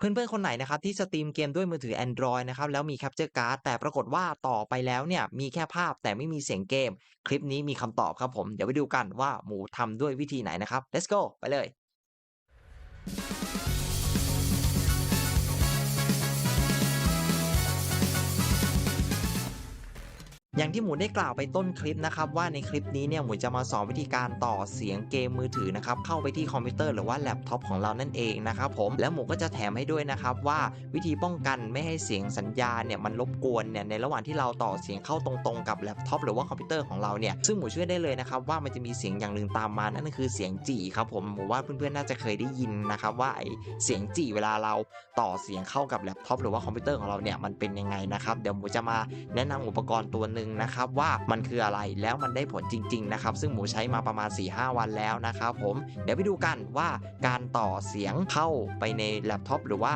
เพื่อนๆ คนไหนนะครับที่สตรีมเกมด้วยมือถือ Android นะครับแล้วมี Capture Card แต่ปรากฏว่าต่อไปแล้วเนี่ยมีแค่ภาพแต่ไม่มีเสียงเกม คลิปนี้มีคำตอบครับผม เดี๋ยวไปดูกันว่าหมูทำด้วยวิธีไหนนะครับ let's go ไปเลย อย่างที่หมูได้กล่าวไปต้นคลิปนะครับว่าในคลิปนี้เนี่ยหมูจะมาสอนวิธีการต่อเสียงเกมมือถือนะครับเข้าไปที่คอมพิวเตอร์หรือว่าแล็ปท็อปของเรานั่นเองนะครับผมแล้วหมูก็จะแถมให้ด้วยนะครับว่าวิธีป้องกันไม่ให้เสียงสัญญาณเนี่ยมันรบกวนเนี่ยในระหว่างที่เราต่อเสียงเข้าตรงๆกับแล็ปท็อปหรือว่าคอมพิวเตอร์ของเราเนี่ยซึ่งหมูเชื่อได้เลยนะครับว่ามันจะมีเสียงอย่างหนึ่งตามมานั่นก็คือเสียงจี่ครับผมหมูว่าเพื่อนๆน่าจะเคยได้ยินนะครับว่าไอเสียงจี่เวลาเราต่อเสียงเข้ากับแล็ปท็อปหรือว่าคอมพิวเตอร์ของเราเนี่ยมันเป็นยังไงนะครับเดี๋ยวหมูจะมาแนะนำอุปกรณ์ตัวหนึ่งนะครับว่ามันคืออะไรแล้วมันได้ผลจริง ๆ นะครับ ซึ่งหมูใช้มาประมาณ 4-5 วันแล้วนะครับผมเดี๋ยวไปดูกันว่าการต่อเสียงเข้าไปในแล็ปท็อปหรือว่า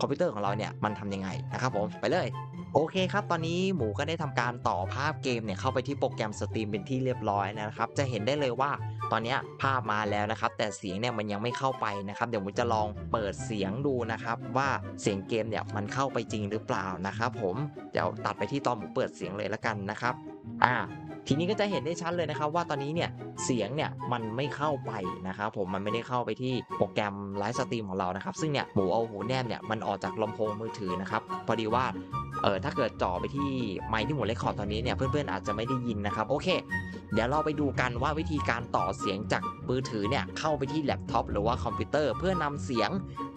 คอมพิวเตอร์ของเราเนี่ยมันทำยังไงนะครับผมไปเลยโอเคครับ ตอนนี้หมูก็ได้ทำการต่อภาพเกมเนี่ยเข้าไปที่โปรแกรมสตรีมเป็นที่เรียบร้อยนะครับ จะเห็นได้เลยว่าตอนนี้ภาพมาแล้วนะครับ แต่เสียงเนี่ยมันยังไม่เข้าไปนะครับ เดี๋ยวหมูจะลองเปิดเสียงดูนะครับ ว่าเสียงเกมเนี่ยมันเข้าไปจริงหรือเปล่านะครับผมเดี๋ยวตัดไปที่ตอนหมูเปิดเสียงเลยละกันนะครับอ่า ทีนี้ก็จะเห็นได้ชัดเลยนะครับ ว่าตอนนี้เนี่ยเสียงเนี่ยมันไม่เข้าไปนะครับผมมันไม่ได้เข้าไปที่โปรแกรมไลฟ์สตรีมของเรานะครับ ซึ่งเนี่ยหมูเอาหูแนบเนี่ยมันออกจากลำโพงมือถือนะครับพอดีว่า เออถ้าเกิดจ่อไปที่ไมค์ที่หมูเลคคอร์ดตอนนี้เนี่ยเพื่อนๆอาจจะไม่ได้ยินนะครับโอเค เดี๋ยวเราไปดูกันว่าวิธีการต่อเสียงจากมือถือเนี่ยเข้าไปที่แล็ปท็อปหรือว่าคอมพิวเตอร์เพื่อนำเสียง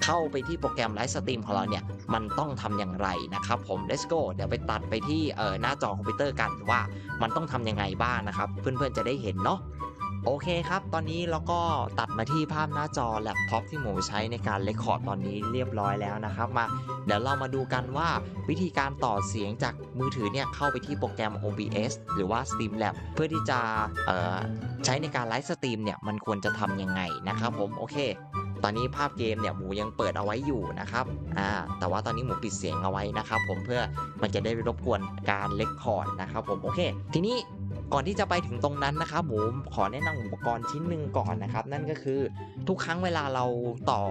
เข้าไปที่โปรแกรมไลฟ์สตรีมของเราเนี่ยมันต้องทำอย่างไรนะครับผม let's go เดี๋ยวไปตัดไปที่เออหน้าจอคอมพิวเตอร์กันว่ามันต้องทำยังไงบ้างนะครับ เพื่อนๆจะได้เห็นเนาะ โอเคครับ ตอนนี้เราก็ตัดมาที่ภาพหน้าจอแล็ปท็อปที่หมูใช้ในการเลคคอร์ดตอนนี้เรียบร้อยแล้วนะครับมาเดี๋ยวเรามาดูกันว่าวิธีการต่อเสียงจากมือถือเนี่ยเข้าไปที่โปรแกรม OBS หรือว่า Streamlab เพื่อที่จะใช้ในการไลฟ์สตรีมเนี่ยมันควรจะทำยังไงนะครับผมโอเค ตอนนี้ภาพเกมเนี่ยหมูยังเปิดเอาไว้อยู่นะครับอ่าแต่ว่าตอนนี้หมูปิดเสียงเอาไว้นะครับผมเพื่อมันจะได้ไม่รบกวนการเลคคอร์ดนะครับผมโอเค ทีนี้ ก่อนที่จะไปถึงตรงนั้นนะครับหมูขอแนะนำอุปกรณ์ชิ้นหนึ่งก่อนนะครับ นั่นก็คือทุกครั้งเวลาเราต่อ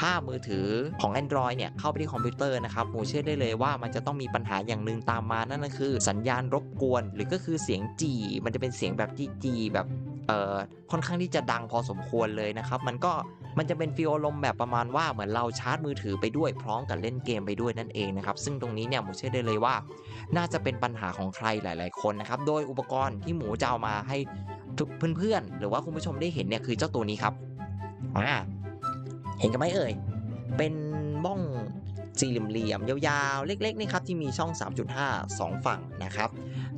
ภาพมือถือของ Android เนี่ยเข้าไปที่คอมพิวเตอร์นะครับหมูเชื่อได้เลยว่ามันจะต้องมีปัญหาอย่างหนึ่งตามมานั่นก็คือ สัญญาณรบกวน หรือก็คือเสียงจีมันจะเป็นเสียงแบบจีจีแบบเอ่อค่อนข้างที่จะดังพอสมควรเลยนะครับ มันก็ มันจะเป็นฟีลอารมณ์แบบประมาณว่าเหมือนเราชาร์จมือถือไปด้วยพร้อมกับเล่นเกมไปด้วยนั่นเองนะครับซึ่งตรงนี้เนี่ยหมูเชื่อได้เลยว่า น่าจะเป็นปัญหาของใครหลาย ๆ คนนะครับโดยอุปกรณ์ที่หมูจะเอามาให้เพื่อนๆหรือว่าคุณผู้ชมได้เห็นเนี่ยคือเจ้าตัวนี้ครับอ่าเห็นกันไหมเอ่ยเป็นบ้อง สี่เหลี่ยมยาวๆ เล็กๆนี่ครับที่มีช่อง 3.5 2 ฝั่งนะครับ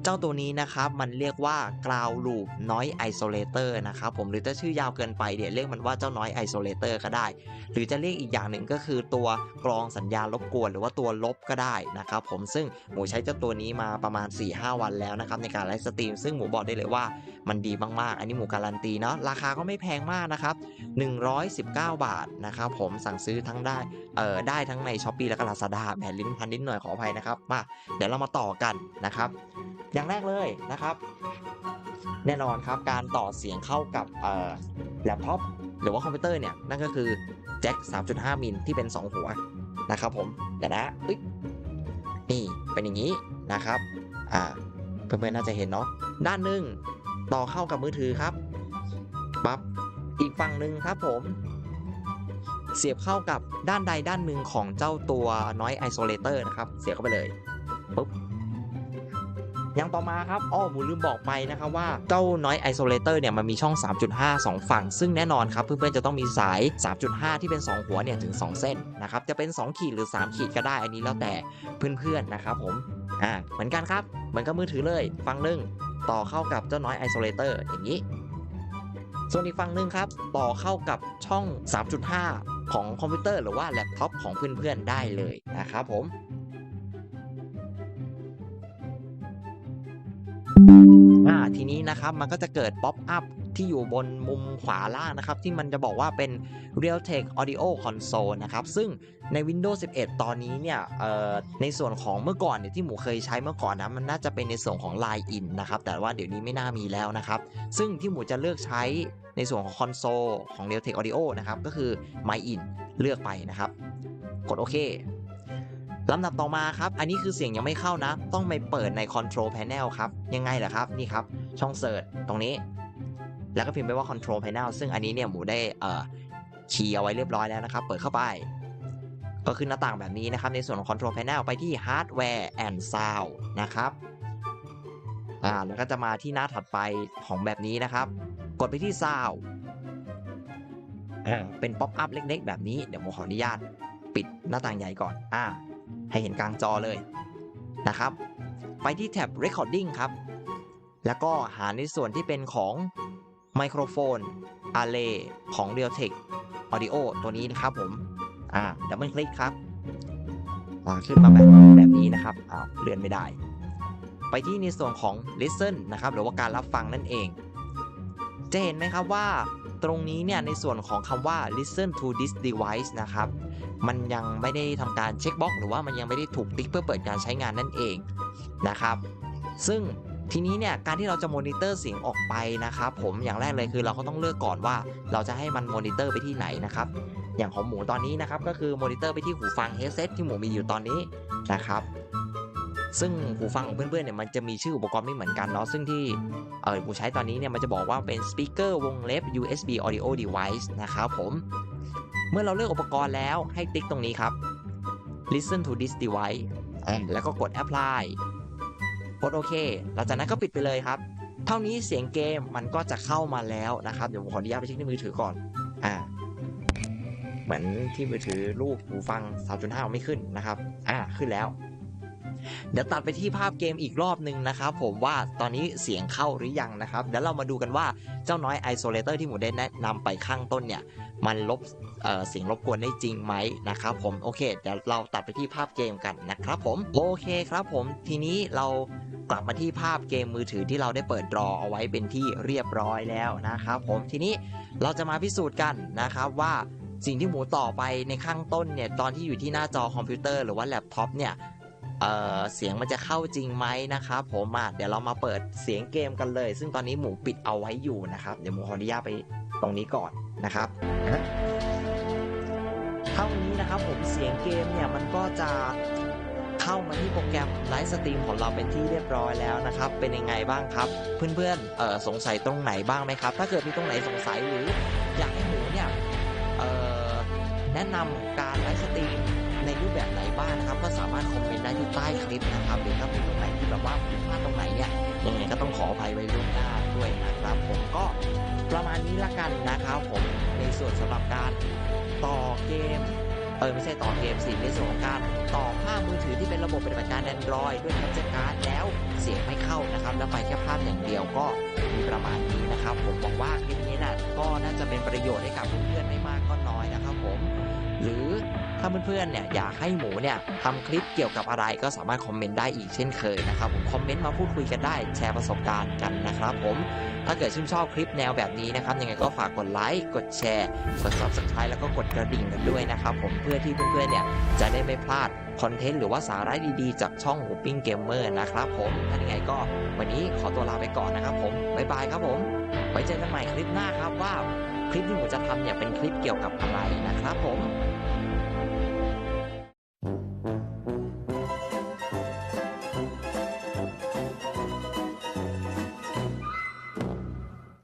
เจ้าตัวนี้นะครับมันเรียกว่า ground loop noise isolator นะครับผมหรือถ้าชื่อยาวเกินไปเดี๋ยวเรียกมันว่าเจ้า noise isolator ก็ได้ หรือจะเรียกอีกอย่างหนึ่งก็คือตัวกรองสัญญาณรบกวน หรือว่าตัวลบก็ได้นะครับผมซึ่งหมูใช้เจ้าตัวนี้มาประมาณ 4-5 วันแล้วนะครับในการไลฟ์สตรีมซึ่งหมูบอกได้เลยว่ามันดีมากๆ อันนี้หมูการันตีเนาะราคาก็ไม่แพงมากนะครับ119 บาทนะครับผมสั่งซื้อทั้งได้เอ่อได้ทั้งใน s h อ p e e แล้วก็ Lazada แหมลิ้นพันนิดหน่อยขออภัยนะครับมาเดี๋ยวเรามาต่อกันนะครับ อย่างแรกเลยนะครับ แน่นอนครับการต่อเสียงเข้ากับเอ่อแล็ปท็อปหรือว่าคอมพิวเตอร์เนี่ยนั่นก็คือแจ็ค 3.5 มิลที่เป็น 2 หัวนะครับผมเดี๋ยวนะอุ๊ยนี่เป็นอย่างนี้นะครับอ่าเพื่อนๆน่าจะเห็นเนาะด้านหนึ่งต่อเข้ากับมือถือครับปั๊บอีกฝั่งหนึ่งครับผม เสียบเข้ากับด้านใดด้านหนึ่งของเจ้าตัว noise isolator นะครับ เสียบเข้าไปเลยปุ๊บอย่างต่อมาครับอ้อหมูลืมบอกไปนะครับว่าเจ้า noise isolator เนี่ยมันมีช่อง 3.5 2 ฝั่ง ซึ่งแน่นอนครับเพื่อนๆจะต้องมีสาย 3.5 ที่เป็น 2 หัวเนี่ยถึง 2 เส้นนะครับจะเป็น 2 ขีดหรือ 3 ขีดก็ได้อันนี้แล้วแต่เพื่อนๆนะครับผมอ่าเหมือนกันครับเหมือนกับมือถือเลยฝั่งหนึ่งต่อเข้ากับเจ้า noise isolator อย่างนี้ ส่วนอีกฝั่งหนึ่งครับต่อเข้ากับช่อง 3.5 ของคอมพิวเตอร์หรือว่าแล็ปท็อปของเพื่อนๆได้เลยนะครับผม ทีนี้นะครับมันก็จะเกิดป๊อปอัพ ที่อยู่บนมุมขวาล่างนะครับ ที่มันจะบอกว่าเป็น Realtek Audio Console นะครับ ซึ่งใน Windows 11 ตอนนี้เนี่ยในส่วนของเมื่อก่อนเนี่ยที่หมูเคยใช้เมื่อก่อนนะมันน่าจะเป็นในส่วนของ Line In นะครับ แต่ว่าเดี๋ยวนี้ไม่น่ามีแล้วนะครับ ซึ่งที่หมูจะเลือกใช้ในส่วนของคอนโซลของ Realtek Audio นะครับ ก็คือ My In เลือกไปนะครับ กดโอเคลำดับต่อมาครับ อันนี้คือเสียงยังไม่เข้านะ ต้องไปเปิดใน Control Panel ครับ ยังไงเหรอครับ นี่ครับ ช่องเสิร์ชตรงนี้ แล้วก็พิมพ์ไปว่า Control Panel ซึ่งอันนี้เนี่ยหมูได้เอ่อคีย์เอาไว้เรียบร้อยแล้วนะครับ เปิดเข้าไป ก็ขึ้นหน้าต่างแบบนี้นะครับ ในส่วนของ Control Panel ไปที่ Hardware and Sound นะครับอ่าแล้วก็จะมาที่หน้าถัดไปของแบบนี้นะครับ กดไปที่ Sound เป็นป๊อปอัพเล็กๆ แบบนี้เดี๋ยวผมขออนุญาตปิดหน้าต่างใหญ่ก่อนอ่าให้เห็นกลางจอเลยนะครับ ไปที่แท็บ Recording ครับ แล้วก็หาในส่วนที่เป็นของ ไมโครโฟน Array ของ Realtek Audio ตัวนี้นะครับผม อ่าดับเบิลคลิกครับอ่าขึ้นมาแบบแบบนี้นะครับอ้าวเลื่อนไม่ได้ ไปที่ในส่วนของ listen นะครับ หรือว่าการรับฟังนั่นเอง จะเห็นไหมครับว่าตรงนี้เนี่ยในส่วนของคำว่า listen to this device นะครับ มันยังไม่ได้ทำการเช็คบ็อกหรือว่ามันยังไม่ได้ถูกติ๊กเพื่อเปิดการใช้งานนั่นเองนะครับ ซึ่ง ทีนี้เนี่ยการที่เราจะมอนิเตอร์เสียงออกไปนะครับผมอย่างแรกเลยคือเราก็ต้องเลือกก่อนว่า เราจะให้มันมอนิเตอร์ไปที่ไหนนะครับอย่างของหมูตอนนี้นะครับก็คือมอนิเตอร์ไปที่หูฟัง headset ที่หมูมีอยู่ตอนนี้นะครับซึ่งหูฟังของเพื่อนๆเนี่ยมันจะมีชื่ออุปกรณ์ไม่เหมือนกันเนาะซึ่งที่เออหมูใช้ตอนนี้เนี่ยมันจะบอกว่าเป็น speaker วงเล็บ USB audio device นะครับผม เมื่อเราเลือกอุปกรณ์แล้วให้ติ๊กตรงนี้ครับ listen to this device แล้วก็กด apply กดโอเค หลังจากนั้นก็ปิดไปเลยครับ เท่านี้เสียงเกมมันก็จะเข้ามาแล้วนะครับ เดี๋ยวผมขออนุญาตไปเช็คในมือถือก่อน อ่า เหมือนที่มือถือลูกหูฟัง 3.5 ไม่ขึ้นนะครับ อ่า ขึ้นแล้ว เดี๋ยวตัดไปที่ภาพเกมอีกรอบหนึ่งนะครับผมว่าตอนนี้เสียงเข้าหรือยังนะครับเดี๋ยวเรามาดูกันว่าเจ้าน้อย Isolator ที่หมูได้แนะนำไปข้างต้นเนี่ย มันลบเเสียงรบกวนได้จริงไหมนะครับผมโอเคเดี๋ยวเราตัดไปที่ภาพเกมกันนะครับผมโอเคครับผมทีนี้เรากลับมาที่ภาพเกมมือถือที่เราได้เปิดรอเอาไว้เป็นที่เรียบร้อยแล้วนะครับผมทีนี้เราจะมาพิสูจน์กันนะครับว่าสิ่งที่หมูต่อไปในข้างต้นเนี่ยตอนที่อยู่ที่หน้าจอคอมพิวเตอร์หรือว่าแล็ปท็อปเนี่ย เอ่อเสียงมันจะเข้าจริงไหมนะครับผมอะเดี๋ยวเรามาเปิดเสียงเกมกันเลย ซึ่งตอนนี้หมูปิดเอาไว้อยู่นะครับ เดี๋ยวหมูขออนุญาตไปตรงนี้ก่อนนะครับเท่านี้นะครับผมเสียงเกมเนี่ยมันก็จะเข้ามาที่โปรแกรมไลฟ์สตรีมของเราเป็นที่เรียบร้อยแล้วนะครับ เป็นยังไงบ้างครับ เพื่อนๆเอ่อสงสัยตรงไหนบ้างไหมครับ ถ้าเกิดมีตรงไหนสงสัยหรืออยากให้หมูเนี่ยเอ่อแนะนำการไลฟ์สตรีมในรูปแบบไหนบ้างนะครับ ก็สามารถคอมเม นต์ได้ที่ใต้คลิปนะครับหรือถ้ามีตรงไหนที่แบบว่าผิดพลาดตรงไหนเนี่ยยังไงก็ต้องขออภัยไว้ล่วงหน้าด้วยนะครับ ผมก็ประมาณนี้ละกันนะครับผมในส่วนสำหรับการต่อเกมเออไม่ใช่ต่อเกมสิในส่วนของการต่อภาพมือถือที่เป็นระบบปฏิบัติการ Android ด้วยแคปเจอร์การ์ดแล้วเสียงไม่เข้านะครับ แล้วไปแค่ภาพอย่างเดียวก็มีประมาณนี้นะครับ ผมบอกว่าคลิปนี้น่ะก็น่าจะเป็นประโยชน์ให้กับเพื่อนๆไม่มากก็น้อยนะครับผม หรือถ้าเพื่อนๆเนี่ยอยากให้หมูเนี่ยทำคลิปเกี่ยวกับอะไรก็สามารถคอมเมนต์ได้อีกเช่นเคยนะครับผมคอมเมนต์มาพูดคุยกันได้แชร์ประสบการณ์กันนะครับผมถ้าเกิดชื่นชอบคลิปแนวแบบนี้นะครับยังไงก็ฝากกดไลค์กดแชร์กด subscribe แล้วก็กดกระดิ่งกันด้วยนะครับผมเพื่อที่เพื่อนๆเนี่ยจะได้ไม่พลาดคอนเทนต์หรือว่าสาระดีๆ จากช่องหูปิ้งเกมเมอร์นะครับผมถ้ายังไงก็วันนี้ขอตัวลาไปก่อนนะครับผมบ๊ายบายครับผมไว้เจอกันใหม่คลิปหน้าครับว่าคลิปที่ผมจะทำเนี่ยเป็นคลิปเกี่ยวกับอะไรนะครับผม